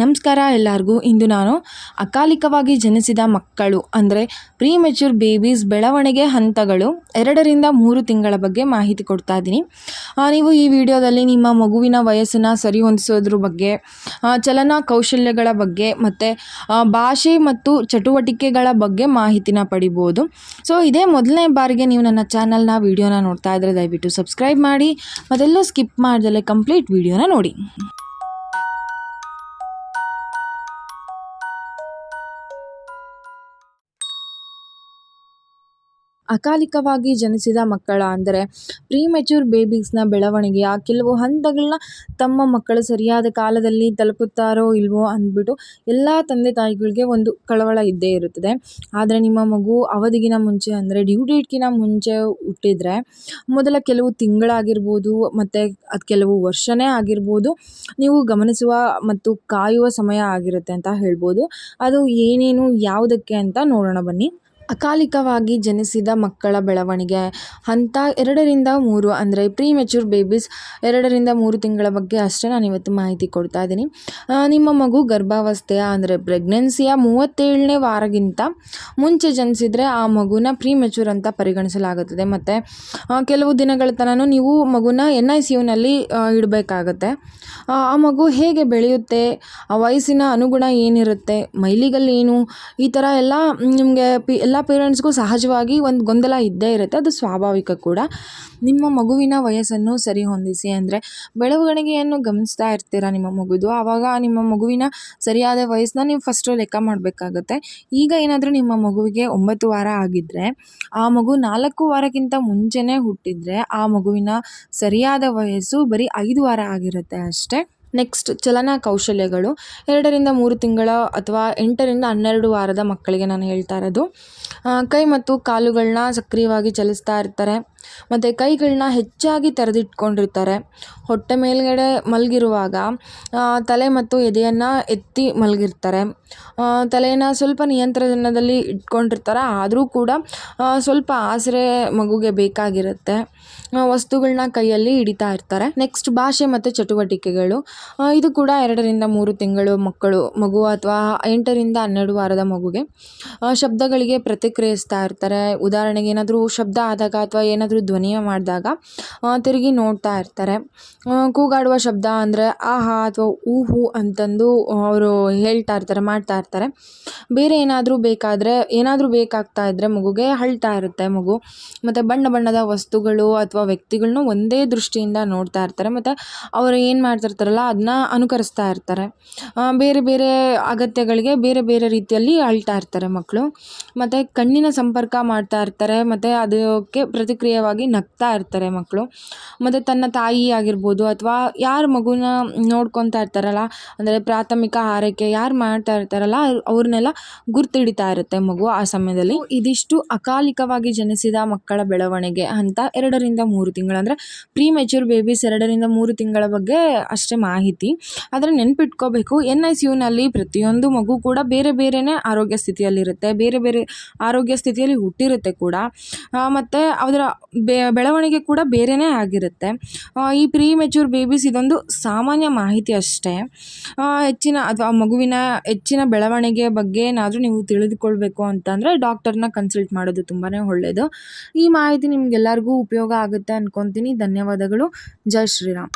ನಮಸ್ಕಾರ ಎಲ್ಲರಿಗೂ. ಇಂದು ನಾನು ಅಕಾಲಿಕವಾಗಿ ಜನಿಸಿದ ಮಕ್ಕಳು, ಅಂದರೆ ಪ್ರೀ ಮೆಚ್ಯೂರ್ ಬೇಬೀಸ್ ಬೆಳವಣಿಗೆ ಹಂತಗಳು ಎರಡರಿಂದ ಮೂರು ತಿಂಗಳ ಬಗ್ಗೆ ಮಾಹಿತಿ ಕೊಡ್ತಾ ಇದ್ದೀನಿ ನೀವು ಈ ವಿಡಿಯೋದಲ್ಲಿ ನಿಮ್ಮ ಮಗುವಿನ ವಯಸ್ಸನ್ನು ಸರಿ ಹೊಂದಿಸೋದ್ರ ಬಗ್ಗೆ ಚಲನ ಕೌಶಲ್ಯಗಳ ಬಗ್ಗೆ, ಮತ್ತು ಭಾಷೆ ಮತ್ತು ಚಟುವಟಿಕೆಗಳ ಬಗ್ಗೆ ಮಾಹಿತಿನ ಪಡಿಬೋದು. ಸೊ, ಇದೇ ಮೊದಲನೇ ಬಾರಿಗೆ ನೀವು ನನ್ನ ಚಾನಲ್ನ ವಿಡಿಯೋನ ನೋಡ್ತಾ ಇದ್ದರೆ ದಯವಿಟ್ಟು ಸಬ್ಸ್ಕ್ರೈಬ್ ಮಾಡಿ, ಮತ್ತೆಲ್ಲೂ ಸ್ಕಿಪ್ ಮಾಡಿದಲ್ಲೇ ಕಂಪ್ಲೀಟ್ ವಿಡಿಯೋನ ನೋಡಿ. ಅಕಾಲಿಕವಾಗಿ ಜನಿಸಿದ ಮಕ್ಕಳ ಅಂದರೆ ಪ್ರೀ ಮೆಚ್ಯೂರ್ ಬೇಬೀಸ್ನ ಬೆಳವಣಿಗೆಯ ಕೆಲವು ಹಂತಗಳನ್ನ ತಮ್ಮ ಮಕ್ಕಳು ಸರಿಯಾದ ಕಾಲದಲ್ಲಿ ತಲುಪುತ್ತಾರೋ ಇಲ್ವೋ ಅಂದ್ಬಿಟ್ಟು ಎಲ್ಲ ತಂದೆ ತಾಯಿಗಳಿಗೆ ಒಂದು ಕಳವಳ ಇದ್ದೇ ಇರುತ್ತದೆ. ಆದರೆ ನಿಮ್ಮ ಮಗು ಅವಧಿಗಿನ ಮುಂಚೆ ಅಂದರೆ ಡ್ಯೂ ಡೇಟ್ಗಿನ ಮುಂಚೆ ಹುಟ್ಟಿದರೆ ಮೊದಲ ಕೆಲವು ತಿಂಗಳಾಗಿರ್ಬೋದು ಮತ್ತು ಅದು ಕೆಲವು ವರ್ಷನೇ ಆಗಿರ್ಬೋದು ನೀವು ಗಮನಿಸುವ ಮತ್ತು ಕಾಯುವ ಸಮಯ ಆಗಿರುತ್ತೆ ಅಂತ ಹೇಳ್ಬೋದು. ಅದು ಏನೇನು, ಯಾವುದಕ್ಕೆ ಅಂತ ನೋಡೋಣ ಬನ್ನಿ. ಅಕಾಲಿಕವಾಗಿ ಜನಿಸಿದ ಮಕ್ಕಳ ಬೆಳವಣಿಗೆ. ಹಂತ ಎರಡರಿಂದ ಮೂರು ಅಂದರೆ ಪ್ರೀ ಮೆಚೂರ್ ಬೇಬೀಸ್ ಎರಡರಿಂದ ಮೂರು ತಿಂಗಳ ಬಗ್ಗೆ ಅಷ್ಟೇ ನಾನು ಇವತ್ತು ಮಾಹಿತಿ ಕೊಡ್ತಾ ಇದ್ದೀನಿ. ನಿಮ್ಮ ಮಗು ಗರ್ಭಾವಸ್ಥೆಯ ಅಂದರೆ ಪ್ರೆಗ್ನೆನ್ಸಿಯ ಮೂವತ್ತೇಳನೇ ವಾರಗಿಂತ ಮುಂಚೆ ಜನಿಸಿದರೆ ಆ ಮಗುನ ಪ್ರೀ ಮೆಚೂರ್ ಅಂತ ಪರಿಗಣಿಸಲಾಗುತ್ತದೆ. ಮತ್ತು ಕೆಲವು ದಿನಗಳ ತನೂ ನೀವು ಮಗುನ ಎನ್ ಐ ಸಿ ಯುನಲ್ಲಿ ಇಡಬೇಕಾಗತ್ತೆ. ಆ ಮಗು ಹೇಗೆ ಬೆಳೆಯುತ್ತೆ? ಆ ವಯಸ್ಸಿನ ಅನುಗುಣ ಏನಿರುತ್ತೆ? ಮೈಲಿಗಲ್ಲಿ ಏನು ಈ ಥರ ಎಲ್ಲ ನಿಮಗೆ ಪಿ, ಎಲ್ಲ ಪೇರೆಂಟ್ಸ್ಗೂ ಸಹಜವಾಗಿ ಒಂದು ಗೊಂದಲ ಇದ್ದೇ ಇರುತ್ತೆ. ಅದು ಸ್ವಾಭಾವಿಕ ಕೂಡ. ನಿಮ್ಮ ಮಗುವಿನ ವಯಸ್ಸನ್ನು ಸರಿ ಹೊಂದಿಸಿ ಅಂದರೆ ಬೆಳವಣಿಗೆಯನ್ನು ಗಮನಿಸ್ತಾ ಇರ್ತೀರ ನಿಮ್ಮ ಮಗುದು? ಆವಾಗ ನಿಮ್ಮ ಮಗುವಿನ ಸರಿಯಾದ ವಯಸ್ಸನ್ನ ನೀವು ಫಸ್ಟು ಲೆಕ್ಕ ಮಾಡಬೇಕಾಗತ್ತೆ. ಈಗ ಏನಾದರೂ ನಿಮ್ಮ ಮಗುವಿಗೆ ಒಂಬತ್ತು ವಾರ ಆಗಿದ್ದರೆ ಆ ಮಗು ನಾಲ್ಕು ವಾರಕ್ಕಿಂತ ಮುಂಚೆನೇ ಹುಟ್ಟಿದರೆ, ಆ ಮಗುವಿನ ಸರಿಯಾದ ವಯಸ್ಸು ಬರೀ ಐದು ವಾರ ಆಗಿರುತ್ತೆ ಅಷ್ಟೇ. ನೆಕ್ಸ್ಟ್ ಚಲನ ಕೌಶಲ್ಯಗಳು. ಎರಡರಿಂದ ಮೂರು ತಿಂಗಳ ಅಥವಾ ಎಂಟರಿಂದ ಹನ್ನೆರಡು ವಾರದ ಮಕ್ಕಳಿಗೆ ನಾನು ಹೇಳ್ತಾ ಇರೋದು. ಕೈ ಮತ್ತು ಕಾಲುಗಳನ್ನ ಸಕ್ರಿಯವಾಗಿ ಚಲಿಸ್ತಾ ಇರ್ತಾರೆ. ಮತ್ತು ಕೈಗಳನ್ನ ಹೆಚ್ಚಾಗಿ ತೆರೆದಿಟ್ಕೊಂಡಿರ್ತಾರೆ. ಹೊಟ್ಟೆ ಮೇಲುಗಡೆ ಮಲಗಿರುವಾಗ ತಲೆ ಮತ್ತು ಎದೆಯನ್ನು ಎತ್ತಿ ಮಲಗಿರ್ತಾರೆ. ತಲೆಯನ್ನು ಸ್ವಲ್ಪ ನಿಯಂತ್ರಣದಲ್ಲಿ ಇಟ್ಕೊಂಡಿರ್ತಾರೆ. ಆದರೂ ಕೂಡ ಸ್ವಲ್ಪ ಆಸರೆ ಮಗುಗೆ ಬೇಕಾಗಿರುತ್ತೆ. ವಸ್ತುಗಳನ್ನ ಕೈಯಲ್ಲಿ ಹಿಡಿತಾ ಇರ್ತಾರೆ. ನೆಕ್ಸ್ಟ್ ಭಾಷೆ ಮತ್ತು ಚಟುವಟಿಕೆಗಳು. ಇದು ಕೂಡ ಎರಡರಿಂದ ಮೂರು ತಿಂಗಳು ಮಕ್ಕಳು, ಮಗು ಅಥವಾ ಎಂಟರಿಂದ ಹನ್ನೆರಡು ವಾರದ ಮಗುಗೆ ಶಬ್ದಗಳಿಗೆ ಪ್ರತಿಕ್ರಿಯಿಸ್ತಾ ಇರ್ತಾರೆ. ಉದಾಹರಣೆಗೆ ಏನಾದರೂ ಶಬ್ದ ಆದಾಗ ಅಥವಾ ಏನಾದರೂ ಧ್ವನಿ ಮಾಡಿದಾಗ ತಿರುಗಿ ನೋಡ್ತಾ ಇರ್ತಾರೆ. ಕೂಗಾಡುವ ಶಬ್ದ ಅಂದರೆ ಆಹಾ ಅಥವಾ ಊಹು ಅಂತಂದು ಅವರು ಹೇಳ್ತಾ ಇರ್ತಾರೆ, ಮಾಡ್ತಾ ಇರ್ತಾರೆ. ಬೇರೆ ಏನಾದರೂ ಬೇಕಾದರೆ, ಏನಾದರೂ ಬೇಕಾಗ್ತಾ ಇದ್ದರೆ ಮಗುಗೆ ಅಳ್ತಾ ಇರುತ್ತೆ ಮಗು. ಮತ್ತು ಬಣ್ಣ ಬಣ್ಣದ ವಸ್ತುಗಳು ಅಥವಾ ವ್ಯಕ್ತಿಗಳನ್ನ ಒಂದೇ ದೃಷ್ಟಿಯಿಂದ ನೋಡ್ತಾ ಇರ್ತಾರೆ. ಮತ್ತು ಅವರು ಏನು ಮಾಡ್ತಿರ್ತಾರಲ್ಲ ಅದನ್ನ ಅನುಕರಿಸ್ತಾ ಇರ್ತಾರೆ. ಬೇರೆ ಬೇರೆ ಅಗತ್ಯಗಳಿಗೆ ಬೇರೆ ಬೇರೆ ರೀತಿಯಲ್ಲಿ ಅಳ್ತಾ ಇರ್ತಾರೆ ಮಕ್ಕಳು. ಮತ್ತು ಕಣ್ಣಿನ ಸಂಪರ್ಕ ಮಾಡ್ತಾ ಇರ್ತಾರೆ. ಮತ್ತು ಅದಕ್ಕೆ ಪ್ರತಿಕ್ರಿಯೆಯಾಗಿ ನಗ್ತಾ ಇರ್ತಾರೆ ಮಕ್ಕಳು. ಮತ್ತು ತನ್ನ ತಾಯಿ ಆಗಿರ್ಬೋದು ಅಥವಾ ಯಾರು ಮಗುನ ನೋಡ್ಕೊತಾ ಇರ್ತಾರಲ್ಲ, ಅಂದರೆ ಪ್ರಾಥಮಿಕ ಆರೈಕೆ ಯಾರು ಮಾಡ್ತಾ ಇರ್ತಾರಲ್ಲ, ಅವ್ರನ್ನೆಲ್ಲ ಗುರ್ತಿಡಿತಾ ಇರುತ್ತೆ ಮಗು ಆ ಸಮಯದಲ್ಲಿ. ಇದಿಷ್ಟು ಅಕಾಲಿಕವಾಗಿ ಜನಿಸಿದ ಮಕ್ಕಳ ಬೆಳವಣಿಗೆ ಅಂತ ಎರಡರಿಂದ ಮೂರು ತಿಂಗಳು, ಅಂದರೆ ಪ್ರೀ ಮೆಚೂರ್ ಬೇಬೀಸ್ ಎರಡರಿಂದ ಮೂರು ತಿಂಗಳ ಬಗ್ಗೆ ಅಷ್ಟೇ ಮಾಹಿತಿ. ಆದರೆ ನೆನ್ಪಿಟ್ಕೋಬೇಕು, ಎನ್ ಐ ಸಿ ಯುನಲ್ಲಿ ಪ್ರತಿಯೊಂದು ಮಗು ಕೂಡ ಬೇರೆ ಬೇರೆಯೇ ಆರೋಗ್ಯ ಸ್ಥಿತಿಯಲ್ಲಿರುತ್ತೆ, ಬೇರೆ ಬೇರೆ ಆರೋಗ್ಯ ಸ್ಥಿತಿಯಲ್ಲಿ ಹುಟ್ಟಿರುತ್ತೆ ಕೂಡ. ಮತ್ತು ಅದರ ಬೆ- ಬೆಳವಣಿಗೆ ಕೂಡ ಬೇರೆಯೇ ಆಗಿರುತ್ತೆ. ಈ ಪ್ರೀ ಮೆಚ್ಯೂರ್ ಬೇಬೀಸ್ ಇದೊಂದು ಸಾಮಾನ್ಯ ಮಾಹಿತಿ ಅಷ್ಟೇ. ಹೆಚ್ಚಿನ, ಅಥವಾ ಮಗುವಿನ ಹೆಚ್ಚಿನ ಬೆಳವಣಿಗೆ ಬಗ್ಗೆ ಏನಾದರೂ ನೀವು ತಿಳಿದುಕೊಳ್ಬೇಕು ಅಂತಂದರೆ ಡಾಕ್ಟರ್ನ ಕನ್ಸಲ್ಟ್ ಮಾಡೋದು ತುಂಬಾ ಒಳ್ಳೆಯದು ಈ ಮಾಹಿತಿ ನಿಮ್ಗೆಲ್ಲರಿಗೂ ಉಪಯೋಗ ಆಗುತ್ತೆ ಅಂದ್ಕೊತೀನಿ ಧನ್ಯವಾದಗಳು. ಜೈ ಶ್ರೀರಾಮ್.